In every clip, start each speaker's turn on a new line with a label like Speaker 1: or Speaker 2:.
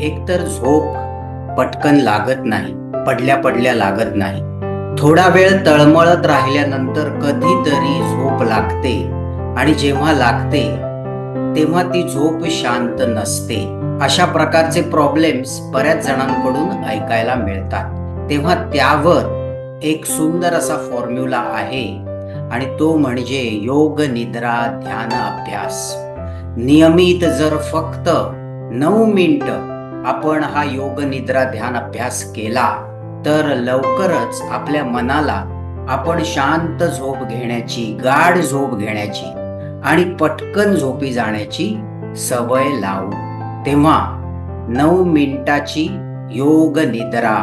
Speaker 1: एकतर झोप पटकन लागत नाही पडल्या पडल्या लागत नाही. थोडा वेळ तळमळत राहिल्यानंतर कधीतरी झोप लागते आणि जेव्हा लागते तेव्हा ती झोप शांत नसते. अशा प्रकारचे प्रॉब्लेम्स बऱ्याच जणांकडून ऐकायला मिळतात. तेव्हा त्यावर एक सुंदर असा फॉर्म्युला आहे आणि तो म्हणजे योग निद्रा ध्यान अभ्यास. नियमित जर फक्त नऊ मिनिट आपण हा योग निद्रा ध्यान अभ्यास केला तर लवकरच आपल्या मनाला आपण शांत झोप घेण्याची गाढ झोप घेण्याची आणि पटकन झोपी जाण्याची सवय लावू. तेव्हा नऊ मिनिटाची योग निद्रा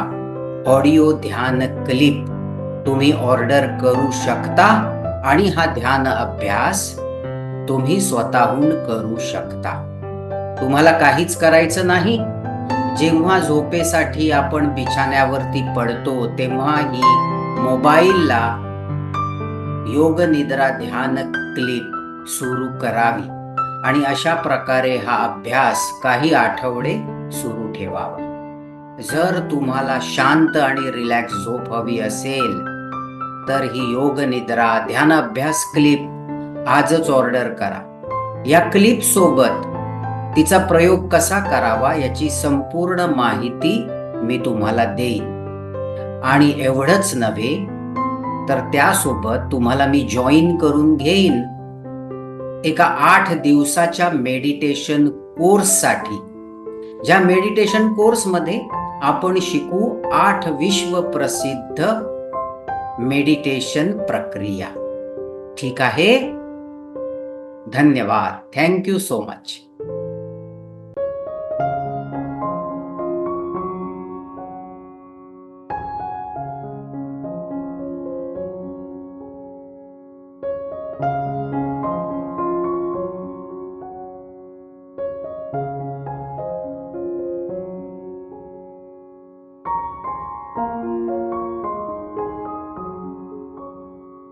Speaker 1: ऑडिओ ध्यान क्लिप तुम्ही ऑर्डर करू शकता आणि हा ध्यान अभ्यास तुम्ही स्वतःहून करू शकता. तुम्हाला काहीच करायचं नाही? जेव्हा झोपेसाठी आपण बिछाण्यावरती पडतो तेव्हा ही मोबाईलला योग निद्रा ध्यान क्लिप सुरू करावी. आणि अशा प्रकारे हा अभ्यास काही आठवडे सुरू ठेवावा. जर तुम्हाला शांत आणि रिलॅक्स झोप हवी असेल तर ही योग निद्रा ध्यान अभ्यास क्लिप आजच ऑर्डर करा. या क्लिप सोबत तिचा प्रयोग कसा करावा याची संपूर्ण माहिती मी तुम्हाला देईन. आणि एवढंच नव्हे तर त्यासोबत तुम्हाला मी जॉईन करून घेईन. एका आठ दिवसाच्या मेडिटेशन कोर्ससाठी. ज्या मेडिटेशन कोर्समध्ये आपण शिकू आठ विश्व प्रसिद्ध मेडिटेशन प्रक्रिया. ठीक आहे? धन्यवाद. Thank you so much Thank you.